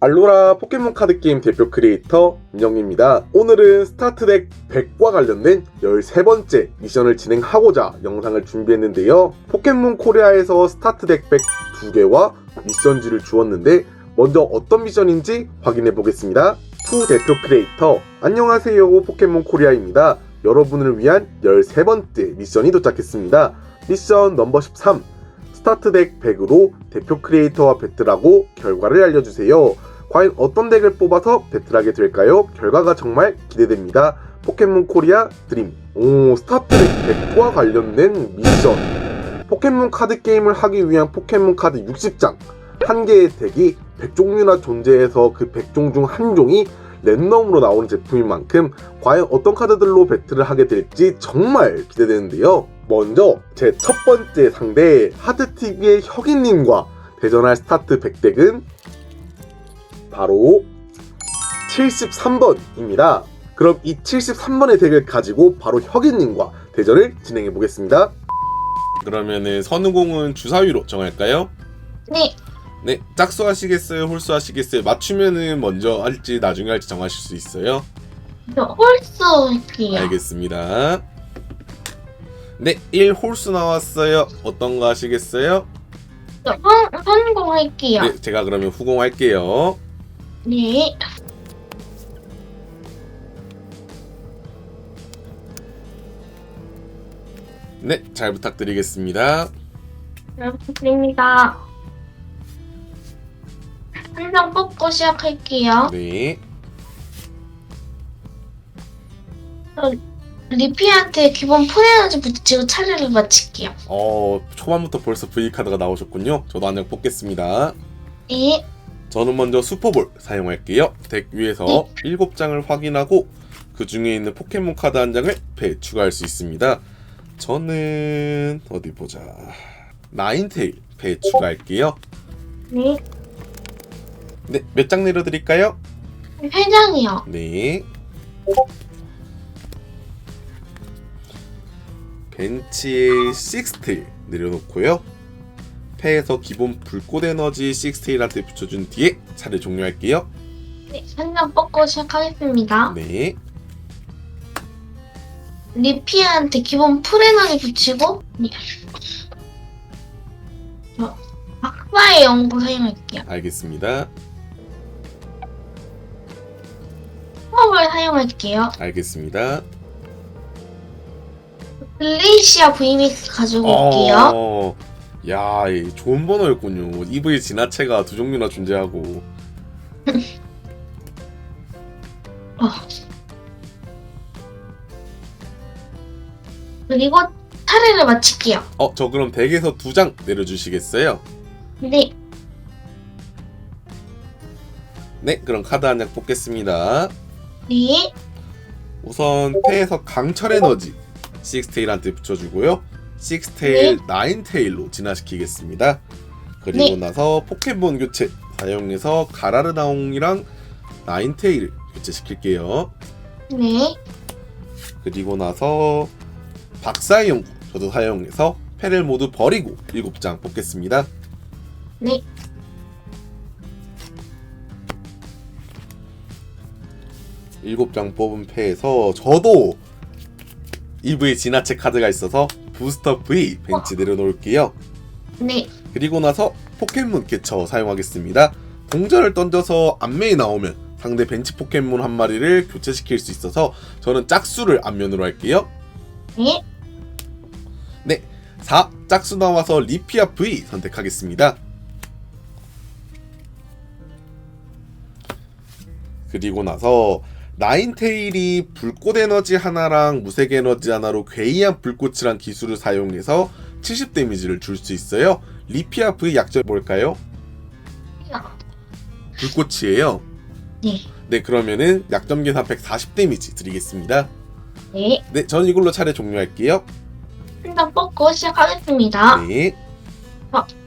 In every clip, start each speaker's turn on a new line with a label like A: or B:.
A: 알로라 포켓몬 카드 게임 대표 크리에이터 민영입니다. 오늘은 스타트덱 100과 관련된 13번째 미션을 진행하고자 영상을 준비했는데요. 포켓몬 코리아에서 스타트덱 100 2개와 미션지를 주었는데 먼저 어떤 미션인지 확인해 보겠습니다. 투 대표 크리에이터 안녕하세요 포켓몬 코리아입니다. 여러분을 위한 13번째 미션이 도착했습니다. 미션 넘버 13 스타트 덱 100으로 대표 크리에이터와 배틀하고 결과를 알려주세요. 과연 어떤 덱을 뽑아서 배틀하게 될까요? 결과가 정말 기대됩니다. 포켓몬 코리아 드림. 오, 스타트 덱 100과 관련된 미션. 포켓몬 카드 게임을 하기 위한 포켓몬 카드 60장. 한 개의 덱이 100종류나 존재해서 그 100종 중 한 종이 랜덤으로 나오는 제품인 만큼 과연 어떤 카드들로 배틀을 하게 될지 정말 기대되는데요. 먼저 제 첫 번째 상대 하드TV의 혁이님과 대전할 스타트 100덱은 바로 73번입니다. 그럼 이 73번의 덱을 가지고 바로 혁이님과 대전을 진행해 보겠습니다.
B: 그러면은 선우공은 주사위로 정할까요?
C: 네,
B: 네, 짝수 하시겠어요? 홀수 하시겠어요? 맞추면은 먼저 할지 나중에 할지 정하실 수 있어요.
C: 저 홀수 할게요.
B: 알겠습니다. 네, 1 홀수 나왔어요. 어떤 거 하시겠어요?
C: 저 선, 선공 할게요.
B: 네, 제가 그러면 후공 할게요.
C: 네.
B: 네, 잘 부탁드리겠습니다.
C: 잘 부탁드립니다. 한장 뽑고 시작할게요.
B: 네,
C: 리피한테 기본 폰에너지 붙이고 차례를 마칠게요.
B: 어, 초반부터 벌써 V 카드가 나오셨군요. 저도 한 장 뽑겠습니다.
C: 네,
B: 저는 먼저 슈퍼볼 사용할게요. 덱 위에서
C: 네.
B: 7장을 확인하고 그 중에 있는 포켓몬 카드 한 장을 배 추가할 수 있습니다. 저는 어디 보자. 나인테일 배 추가할게요.
C: 네.
B: 네, 몇 장 내려드릴까요?
C: 세 장이요.
B: 네. 벤치에 식스테일 내려놓고요. 패에서 기본 불꽃 에너지 식스테일한테 붙여준 뒤에 차례 종료할게요.
C: 네, 한장 뽑고 시작하겠습니다.
B: 네.
C: 리피한테 기본 풀에너지 붙이고 네. 저 박사의 연구 사용할게요.
B: 알겠습니다.
C: 수업을 사용할게요.
B: 알겠습니다.
C: 글레이시아 VMAX 가지고 올게요.
B: 어, 야, 이 좋은 번호였군요. EV 진화체가 두 종류나 존재하고.
C: 그리고 차례를 마칠게요.
B: 어, 저 그럼 덱에서 두 장 내려주시겠어요?
C: 네,
B: 네, 그럼 카드 한 장 뽑겠습니다.
C: 네,
B: 우선 패에서 강철 에너지 식스테일한테 붙여주고요. 식스테일 나인테일로 진화시키겠습니다. 그리고
C: 네.
B: 나서 포켓몬 교체 사용해서 가라르나옹이랑 나인테일을 교체시킬게요.
C: 네,
B: 그리고 나서 박사의 연구 저도 사용해서 패를 모두 버리고 7장 뽑겠습니다.
C: 네,
B: 일곱 장 뽑은 패에서 저도 EV 진화체 카드가 있어서 부스터 V 벤치 내려놓을게요.
C: 네,
B: 그리고 나서 포켓몬 캐쳐 사용하겠습니다. 동전을 던져서 앞면이 나오면 상대 벤치 포켓몬 한 마리를 교체시킬 수 있어서 저는 짝수를 앞면으로 할게요.
C: 네,
B: 네, 4 짝수 나와서 리피아 V 선택하겠습니다. 그리고 나서 나인테일이 불꽃 에너지 하나랑 무색 에너지 하나로 괴이한 불꽃이란 기술을 사용해서 70 데미지를 줄 수 있어요. 리피아 V 약점 뭘까요? 불꽃이에요.
C: 네,
B: 네, 그러면은 약점 계산 140 데미지 드리겠습니다.
C: 네.
B: 네, 전 이걸로 차례 종료할게요.
C: 한장 뽑고 시작하겠습니다.
B: 네,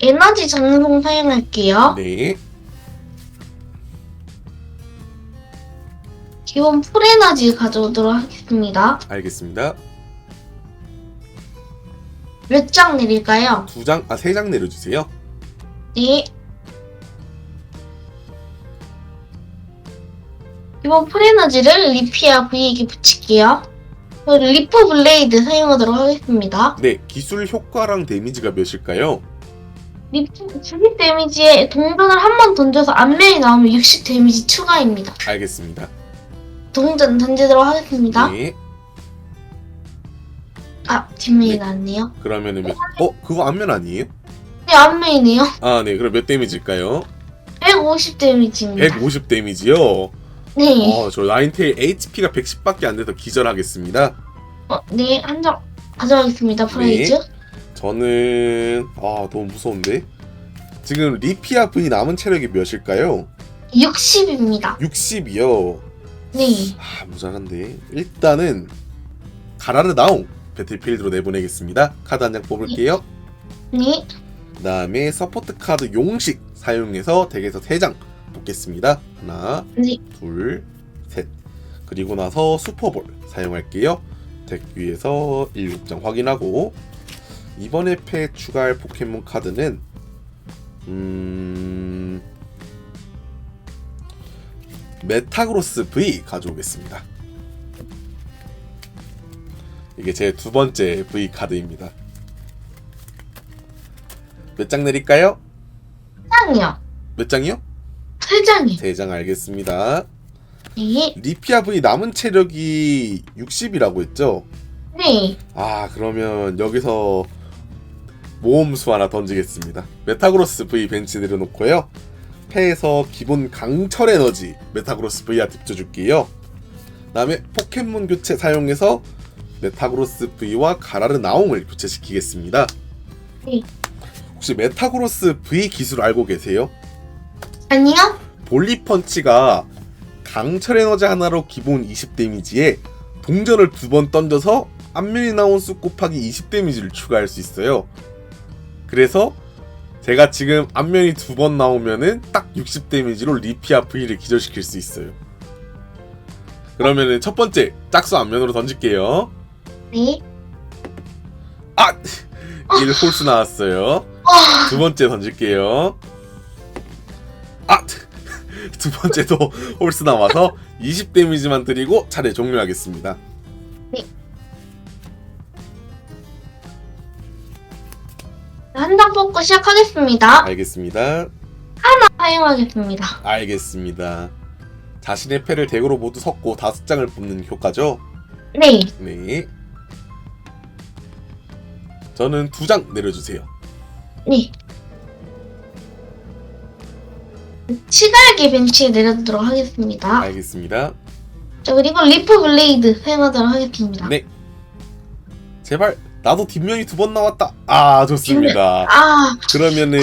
C: 에너지 전송 사용할게요.
B: 네.
C: 기본 풀에너지 가져오도록 하겠습니다.
B: 알겠습니다.
C: 몇 장 내릴까요?
B: 두 장, 아, 세 장 내려주세요.
C: 네, 기본 풀에너지를 리피아 V에게 붙일게요. 그리고 리프 블레이드 사용하도록 하겠습니다.
B: 네, 기술 효과랑 데미지가 몇일까요?
C: 리프 90 데미지에 동전을 한 번 던져서 앞면이 나오면 60 데미지 추가입니다.
B: 알겠습니다.
C: 동전 던지도록 하겠습니다.
B: 네,
C: 아, 뒷면이
B: 네.
C: 나왔네요.
B: 그러면은 몇... 어, 그거 앞면 아니에요?
C: 네, 앞면이네요.
B: 아, 네, 그럼 몇 데미지일까요?
C: 150 데미지입니다.
B: 150 데미지요.
C: 네.
B: 어, 저 라인테일 HP가 110밖에 안 돼서 기절하겠습니다.
C: 어, 네, 한 장 가져가겠습니다. 프라이즈.
B: 저는 아 너무 무서운데. 지금 리피아 V 남은 체력이 몇일까요?
C: 60입니다.
B: 60이요.
C: 네.
B: 아 모자란데. 일단은 가라르 나옹 배틀필드로 내보내겠습니다. 카드 한 장 뽑을게요.
C: 네.
B: 그 다음에 서포트 카드 용식 사용해서 덱에서 3장 뽑겠습니다. 하나,
C: 네.
B: 둘, 셋. 그리고 나서 슈퍼볼 사용할게요. 덱 위에서 7장 확인하고 이번에 패 추가할 포켓몬 카드는 음 메타그로스 V 가져오겠습니다. 이게 제 두 번째 V 카드입니다. 몇 장 내릴까요?
C: 장이요.
B: 몇 장이요?
C: 세 장이요.
B: 세 장 알겠습니다.
C: 네.
B: 리피아 V 남은 체력이 60이라고 했죠?
C: 네.
B: 아 그러면 여기서 모험수 하나 던지겠습니다. 메타그로스 V 벤치 내려놓고요. 패에서 기본 강철 에너지 메타그로스 V한테 붙여줄게요. 다음에 포켓몬 교체 사용해서 메타그로스 V와 가라르 나옹을 교체시키겠습니다.
C: 네.
B: 혹시 메타그로스 V 기술 알고 계세요?
C: 아니요?
B: 볼리 펀치가 강철 에너지 하나로 기본 20 데미지에 동전을 두 번 던져서 앞면이 나온 수 곱하기 20 데미지를 추가할 수 있어요. 그래서 제가 지금 앞면이 두 번 나오면은 딱 60 데미지로 리피아 V를 기절시킬 수 있어요. 그러면은 첫 번째 짝수 앞면으로 던질게요.
C: 네.
B: 아! 1 홀수 나왔어요.
C: 어,
B: 두 번째 던질게요. 아! 두 번째도 홀스 나와서 20 데미지만 드리고 차례 종료하겠습니다.
C: 한 장 뽑고 시작하겠습니다.
B: 알겠습니다.
C: 사용하겠습니다.
B: 알겠습니다. 자신의 패를 덱으로 모두 섞고 다섯 장을 뽑는 효과죠?
C: 네.
B: 네. 저는 두 장 내려주세요.
C: 네. 치갈기 벤치에 내려두도록 하겠습니다.
B: 알겠습니다.
C: 자, 그리고 리프 블레이드 사용하도록 하겠습니다.
B: 네. 제발 나도 뒷면이 두 번 나왔다. 아 좋습니다.
C: 아,
B: 그러면은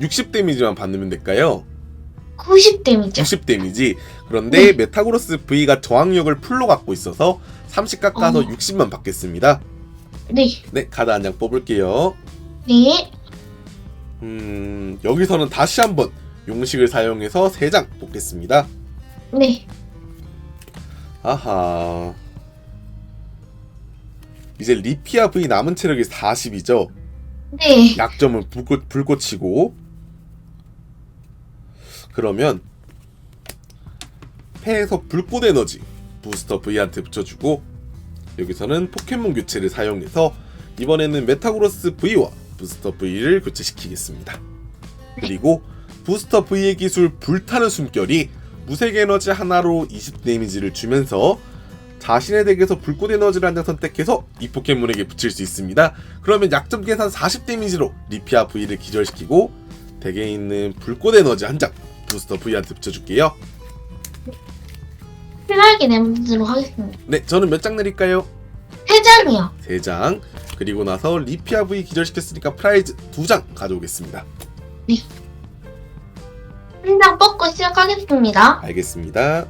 B: 60 데미지만 받으면 될까요?
C: 90 데미지.
B: 90 데미지. 그런데
C: 네.
B: 메타그로스 V가 저항력을 풀로 갖고 있어서 30 깎아서
C: 어.
B: 60만 받겠습니다.
C: 네.
B: 네, 카드 한 장 뽑을게요.
C: 네.
B: 음, 여기서는 다시 한번 용식을 사용해서 3장 뽑겠습니다.
C: 네.
B: 아하. 이제 리피아 V 남은 체력이 40이죠.
C: 네.
B: 약점은 불꽃, 불꽃이고. 그러면 패에서 불꽃 에너지 부스터 V한테 붙여주고 여기서는 포켓몬 교체를 사용해서 이번에는 메타그로스 V와 부스터 V를 교체시키겠습니다. 그리고 부스터 V의 기술 불타는 숨결이 무색 에너지 하나로 20 데미지를 주면서 자신의 덱에서 불꽃 에너지를 한 장 선택해서 이 포켓몬에게 붙일 수 있습니다. 그러면 약점 계산 40 데미지로 리피아 V를 기절시키고 덱에 있는 불꽃 에너지 한 장 부스터 V한테 붙여줄게요.
C: 치갈기 내려두도록 하겠습니다.
B: 네, 저는 몇 장 내릴까요?
C: 세 장이요.
B: 3장. 그리고 나서 리피아 V 기절시켰으니까 프라이즈 2장 가져오겠습니다.
C: 한장 뽑고 시작하겠습니다.
B: 알겠습니다.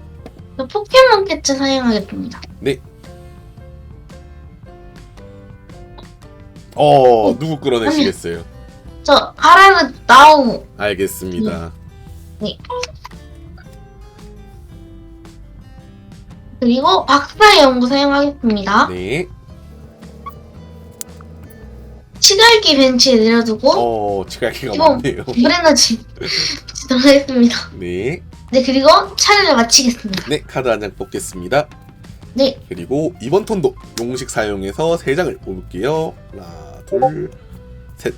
C: 저 포켓몬 캐치 사용하겠습니다.
B: 어, 누구 끌어내시겠어요?
C: 저 가라는 나우.
B: 알겠습니다.
C: 그리고 박사의 연구 사용하겠습니다.
B: 네.
C: 치갈기 벤치에 내려두고
B: 어, 치갈기가
C: 이거-
B: 많네요.
C: 붙이도록 하겠습니다.
B: 네.
C: 네, 그리고 차례를 마치겠습니다.
B: 네, 카드 한 장 뽑겠습니다.
C: 네,
B: 그리고 이번 턴도 용식 사용해서 세 장을 뽑을게요. 하나, 둘, 셋.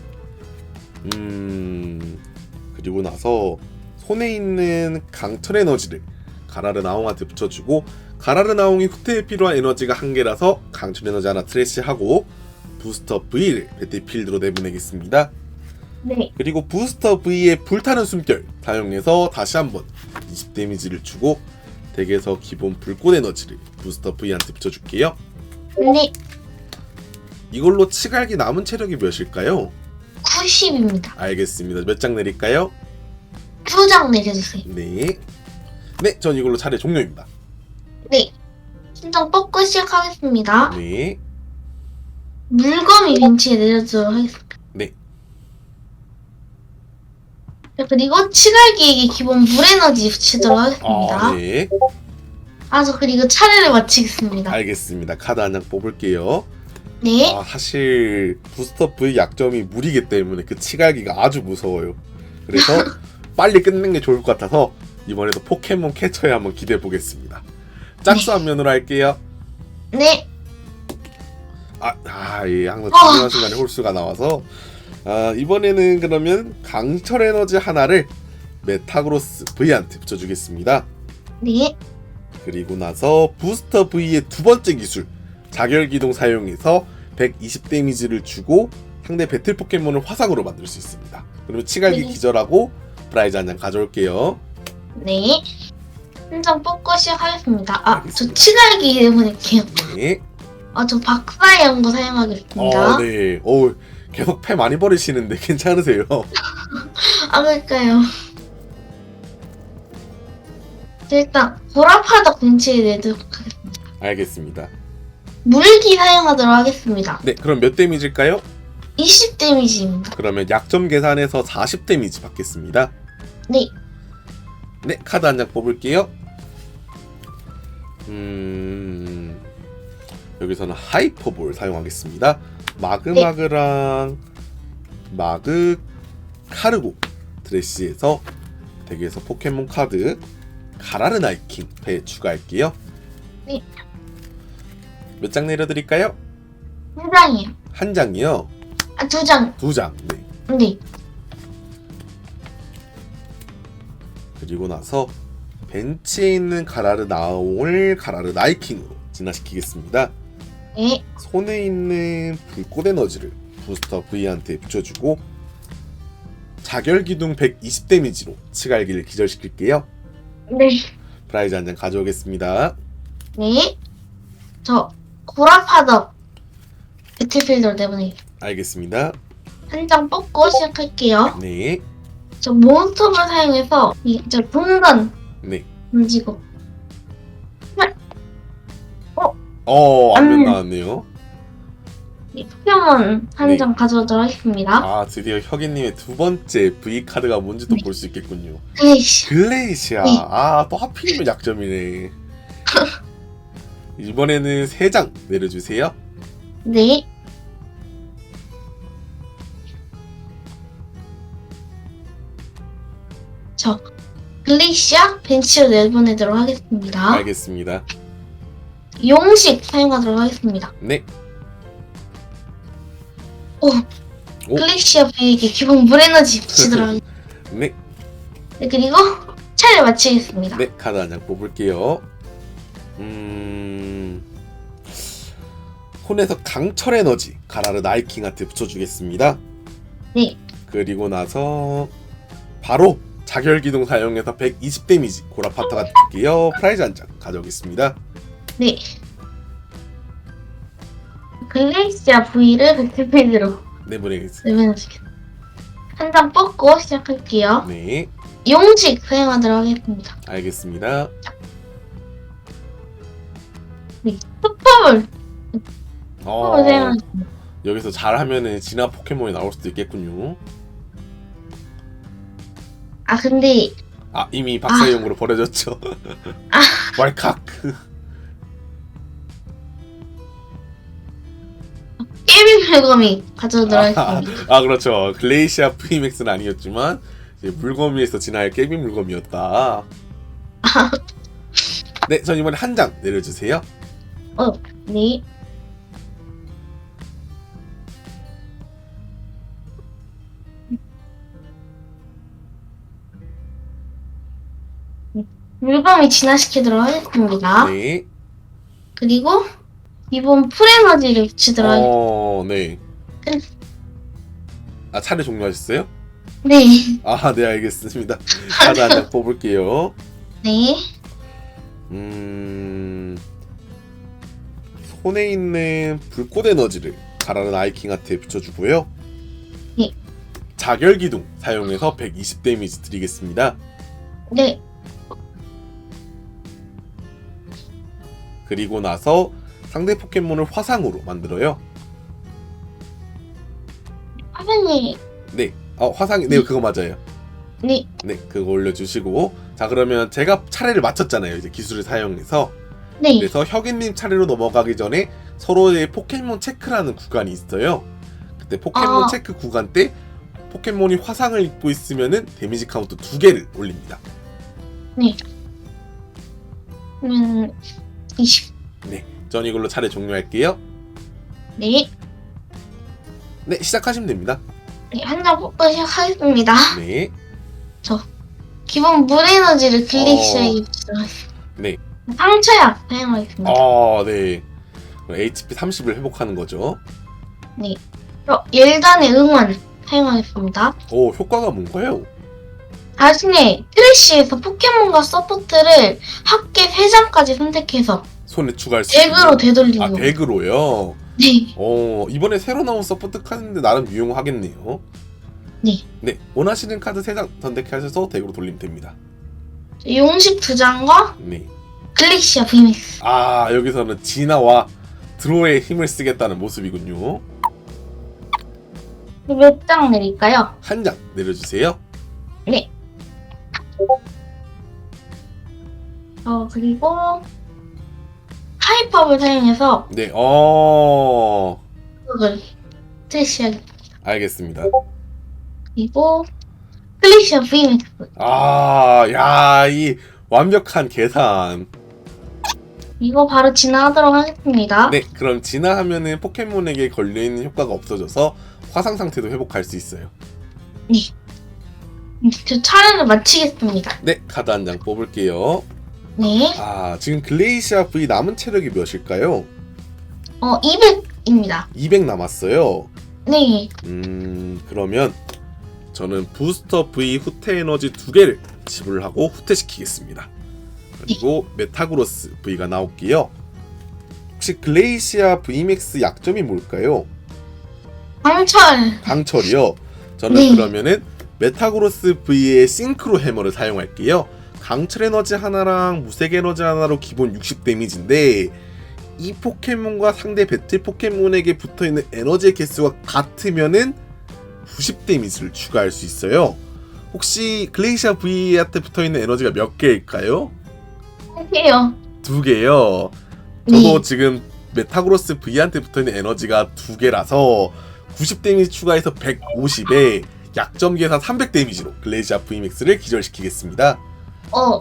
B: 음, 그리고 나서 손에 있는 강철 에너지를 가라르 나옹한테 붙여주고 가라르 나옹이 후퇴에 필요한 에너지가 한 개라서 강철 에너지 하나 트래시하고 부스터 V를 배틀필드로 내보내겠습니다.
C: 네,
B: 그리고 부스터 V의 불타는 숨결 사용해서 다시 한번 20 데미지를 주고 덱에서 기본 불꽃 에너지를 부스터 V한테 붙여줄게요.
C: 네,
B: 이걸로 치갈기 남은 체력이 몇일까요?
C: 90입니다.
B: 알겠습니다. 몇 장 내릴까요?
C: 두 장 내려주세요.
B: 네. 네, 전 이걸로 차례 종료입니다.
C: 네, 신장 뽑고 시작하겠습니다.
B: 네.
C: 물검이 벤치에 내려주도록 하겠습니다.
B: 네.
C: 자, 그리고 치갈기에게 기본 물 에너지 붙이도록 하겠습니다.
B: 아, 네.
C: 아, 저 그리고 차례를 마치겠습니다.
B: 알겠습니다. 카드 한 장 뽑을게요.
C: 네,
B: 아, 사실 부스터 V 약점이 물이기 때문에 그 치갈기가 아주 무서워요. 그래서 빨리 끝낸 게 좋을 것 같아서 이번에도 포켓몬 캐쳐에 한번 기대해 보겠습니다. 짝수 한 면으로 할게요.
C: 네,
B: 아, 아, 예, 항상
C: 아.
B: 중요한 순간에 홀수가 나와서 아, 이번에는 그러면 강철 에너지 하나를 메타그로스 V한테 붙여주겠습니다.
C: 네,
B: 그리고 나서 부스터 V의 두 번째 기술 자결 기동 사용해서 120 데미지를 주고 상대 배틀 포켓몬을 화상으로 만들 수 있습니다. 그리고 치갈기
C: 네.
B: 기절하고 프라이즈 한 장 가져올게요.
C: 네. 신장 뽑고 시작하겠습니다. 아, 저. 치갈기 내보낼게요.
B: 네.
C: 아, 저 박사의 연구 사용하겠습니다.
B: 어, 네. 어, 계속 패 많이 버리시는데 괜찮으세요?
C: 아? 자, 일단 보라파덕 벤치에 내도록 하겠습니다.
B: 알겠습니다.
C: 물기 사용하도록 하겠습니다.
B: 네, 그럼 몇 데미지일까요?
C: 20 데미지입니다.
B: 그러면 약점 계산해서 40 데미지 받겠습니다.
C: 네,
B: 네, 카드 한 장 뽑을게요. 음, 여기서는 하이퍼볼 사용하겠습니다. 마그마그랑 마그 카르고 드레시에서 덱에서 포켓몬 카드 가라르 나이킹 배 추가할게요.
C: 네.
B: 몇 장 내려드릴까요?
C: 한 장이에요.
B: 한 장이요.
C: 아, 두 장.
B: 두 장. 네.
C: 네,
B: 그리고 나서 벤치에 있는 가라르 나옹을 가라르 나이킹으로 진화시키겠습니다.
C: 네,
B: 손에 있는 불꽃 에너지를 부스터 V한테 붙여주고 자결 기둥 120 데미지로 치갈기를 기절시킬게요.
C: 네,
B: 프라이즈 한 장 가져오겠습니다.
C: 네. 저 보라파덕 배틀필드로 내보내요.
B: 알겠습니다.
C: 한 장 뽑고 시작할게요.
B: 네,
C: 저 몬스터를 사용해서 이저 동전
B: 네.
C: 던지고
B: 어, 안면
C: 음.
B: 나왔네요.
C: 이 포켓몬 한
B: 네.
C: 장 가져오도록 하겠습니다.
B: 아, 드디어 혁이님의 두 번째 V 카드가 뭔지도
C: 네.
B: 볼수 있겠군요.
C: 에이씨.
B: 글레이시아.
C: 네.
B: 아, 또 하필이면 약점이네. 이번에는 세 장 내려주세요.
C: 네. 저 글리시아 벤치로 내보내도록 하겠습니다.
B: 알겠습니다.
C: 용식 사용하도록 하겠습니다.
B: 네.
C: 오.
B: 오.
C: 글리시아 V에게 기본 물 에너지 붙이도록 하겠습니다.
B: 네,
C: 네, 그리고 차를 마치겠습니다.
B: 네 카드 한 장 뽑을게요. 음, 혼에서 강철 에너지 가라르 나이킹한테 붙여주겠습니다.
C: 네.
B: 그리고 나서 바로 자결 기둥 사용해서 120 데미지 고라파타가 드릴게요. 프라이즈 한 장 가져오겠습니다.
C: 네. 글리시아 V를 배틀필드로
B: 네 보내겠습니다.
C: 내보내주겠습니다. 한장 뽑고 시작할게요.
B: 네,
C: 용식 사용하도록 하겠습니다.
B: 알겠습니다.
C: 흑범을
B: 어,
C: 흑범을 사용하겠습니다.
B: 여기서 잘하면은 진화 포켓몬이 나올 수도 있겠군요.
C: 아 근데
B: 아 이미 박사용으로 버려졌죠.
C: 아.
B: 왈칵.
C: 물검이 가져오도록
B: 아. 아 그렇죠. 글레이시아 VMAX는 아니었지만 이제 물거미에서 진화할 깨비 물거미였다. 네, 전 이번에 한 장 내려주세요.
C: 네. 물범이 진화시키도록 하겠습니다.
B: 네.
C: 그리고 이번 풀에너지를 붙이도록 하겠습니다.
B: 어, 네. 아, 차례 종료하셨어요?
C: 네.
B: 아, 네, 알겠습니다. 한장 뽑을게요.
C: 네.
B: 음, 손에 있는 불꽃 에너지를 가라는 아이킹 하트에 붙여주고요.
C: 네.
B: 자결 기둥 사용해서 120 데미지 드리겠습니다.
C: 네.
B: 그리고 나서 상대 포켓몬을 화상으로 만들어요.
C: 화면이
B: 네, 어 화상이 네 그거 맞아요.
C: 네.
B: 네, 그거 올려주시고 자 그러면 제가 차례를 맞췄잖아요. 이제 기술을 사용해서
C: 네.
B: 그래서 혁인님 차례로 넘어가기 전에 서로의 포켓몬 체크라는 구간이 있어요. 그때 포켓몬
C: 아.
B: 체크 구간 때 포켓몬이 화상을 입고 있으면은 데미지 카운트 두 개를 올립니다.
C: 그러면 20.
B: 전 이걸로 차례 종료할게요.
C: 네.
B: 네, 시작하시면 됩니다.
C: 네. 한장 뽑고 시작하겠습니다.
B: 네,
C: 기본 물 에너지를 글리시아에 붙이도록 하겠습니다.
B: 네.
C: 상처약 사용하겠습니다.
B: 아, 네. HP 30을 회복하는 거죠.
C: 어, 열단의 응원 사용하겠습니다.
B: 오, 효과가 뭔가요?
C: 나중에 트래쉬에서 포켓몬과 서포트를 합계 3장까지 선택해서
B: 손에 추가할 수 있는.
C: 덱으로 되돌리는
B: 아,
C: 거.
B: 덱으로요.
C: 네.
B: 어, 이번에 새로 나온 서포트 카드인데 나름 유용하겠네요.
C: 네.
B: 네, 원하시는 카드 3장 선택하셔서 덱으로 돌리면 됩니다.
C: 용식 2장과
B: 네.
C: 글리시아 VMAX.
B: 아, 여기서는 진화와 드로의 힘을 쓰겠다는 모습이군요.
C: 몇 장 내릴까요?
B: 한 장 내려주세요.
C: 네. 어, 그리고 하이팝을 사용해서
B: 네, 어,
C: 그걸.
B: 알겠습니다.
C: 그리고 글리시아 VMAX.
B: 아, 야, 이 완벽한 계산.
C: 이거 바로 진화하도록 하겠습니다.
B: 네, 그럼 진화하면은 포켓몬에게 걸려있는 효과가 없어져서 화상 상태도 회복할 수 있어요.
C: 저 차례를 마치겠습니다.
B: 네, 카드 한 장 뽑을게요.
C: 네.
B: 아, 지금 글레이시아 V 남은 체력이 몇일까요?
C: 어, 200입니다.
B: 200 남았어요.
C: 네.
B: 음, 그러면 저는 부스터 V 후퇴 에너지 두 개를 지불을 하고 후퇴시키겠습니다. 그리고 메타그로스 V가 나올게요. 혹시 글레이시아 VMAX 약점이 뭘까요?
C: 강철.
B: 강철이요. 저는
C: 네.
B: 그러면은 메타그로스 V의 싱크로 해머를 사용할게요. 강철 에너지 하나랑 무색 에너지 하나로 기본 60 데미지인데 이 포켓몬과 상대 배틀 포켓몬에게 붙어 있는 에너지의 개수가 같으면은 90 데미지를 추가할 수 있어요. 혹시 글레이시아 V한테 붙어 있는 에너지가 몇 개일까요?
C: 할게요.
B: 두 개요. 저도
C: 네.
B: 지금 메타그로스 V한테 붙어있는 에너지가 두 개라서 90 데미지 추가해서 150에 약점 계산 300 데미지로 글레이시아 VMAX를 기절시키겠습니다.
C: 어,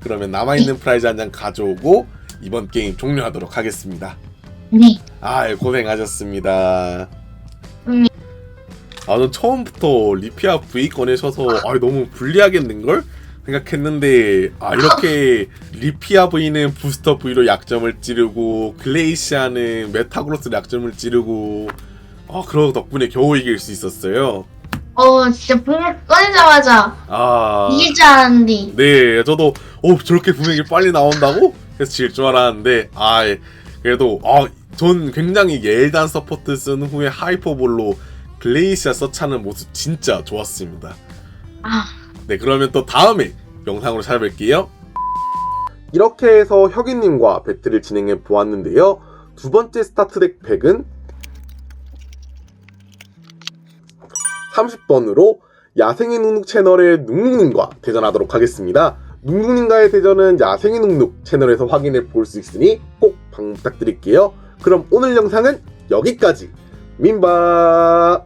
B: 그러면 남아있는 프라이즈 한 장 가져오고 이번 게임 종료하도록 하겠습니다.
C: 네.
B: 아 고생하셨습니다.
C: 음.
B: 아, 전 처음부터 리피아 V 꺼내셔서 아, 너무 불리하겠는걸? 생각했는데 아 이렇게 리피아 V는 부스터 V로 약점을 찌르고 글레이시아는 메타그로스로 약점을 찌르고 아 그러 덕분에 겨우 이길 수 있었어요.
C: 어, 진짜 분명 꺼내자마자
B: 아
C: 이길 줄 알았는데.
B: 네, 저도 어 저렇게 분명히 빨리 나온다고 해서 질 줄 알았는데 아 예, 그래도 아전 굉장히 예단 서포트 쓴 후에 하이퍼볼로 글레이시아 서차는 모습 진짜 좋았습니다.
C: 아,
B: 네, 그러면 또 다음에 영상으로 찾아뵐게요.
A: 이렇게 해서 혁이님과 배틀을 진행해 보았는데요. 두 번째 스타트 덱 팩은 30번으로 야생의 눅눅 채널의 눅눅님과 대전하도록 하겠습니다. 눅눅님과의 대전은 야생의 눅눅 채널에서 확인해 볼 수 있으니 꼭 방문 부탁드릴게요. 그럼 오늘 영상은 여기까지. 민바!